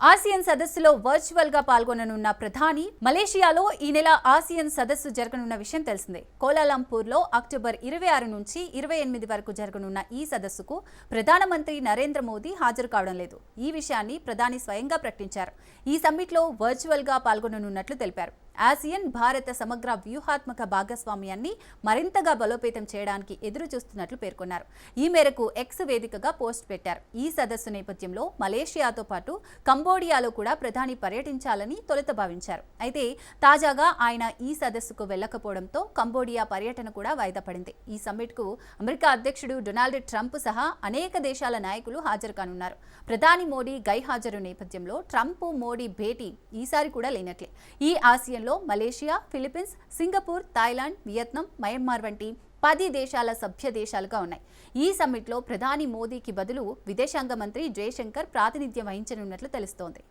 Asian సదస్సులో వర్చువల్గా పాల్గొననున్న ప్రధాని మలేషియాలో ఈ నెల ఆసియన్ సదస్సు జరగనున్న విషయం తెలిసిందే. కోలాలంపూర్లో అక్టోబర్ ఇరవై ఆరు నుంచి ఇరవై ఎనిమిది వరకు జరగనున్న ఈ సదస్సుకు ప్రధానమంత్రి నరేంద్ర మోదీ హాజరు కావడం లేదు. ఈ విషయాన్ని ప్రధాని స్వయంగా ప్రకటించారు. ఈ సమ్మిట్లో వర్చువల్గా పాల్గొననున్నట్లు తెలిపారు. ఆసియన్ భారత సమగ్ర వ్యూహాత్మక భాగస్వామ్యాన్ని మరింతగా బలోపేతం చేయడానికి ఎదురు చూస్తున్నట్లు పేర్కొన్నారు. ఈ మేరకు ఎక్స్ వేదికగా పోస్ట్ పెట్టారు. ఈ సదస్సు నేపథ్యంలో మలేషియాతో పాటు కంబోడియాలో కూడా ప్రధాని పర్యటించాలని తొలుత భావించారు. అయితే తాజాగా ఆయన ఈ సదస్సుకు వెళ్ళకపోవడంతో కంబోడియా పర్యటన కూడా వాయిదా పడింది. ఈ సమ్మిట్కు అమెరికా అధ్యక్షుడు డొనాల్డ్ ట్రంప్ సహా అనేక దేశాల నాయకులు హాజరు కానున్నారు. ప్రధాని మోడీ గైహాజరు నేపథ్యంలో ట్రంప్ మోడీ భేటీ ఈసారి కూడా లేనట్లే. ఈ ASEAN ఆసియన్లో Malaysia Philippines Singapore Thailand Vietnam Myanmar వంటి పది దేశాల సభ్య దేశాలుగా ఉన్నాయి. ఈ సమ్మిట్లో ప్రధాని మోదీకి బదులు విదేశాంగ మంత్రి జయశంకర్ ప్రాతినిధ్యం వహించనున్నట్లు తెలుస్తోంది.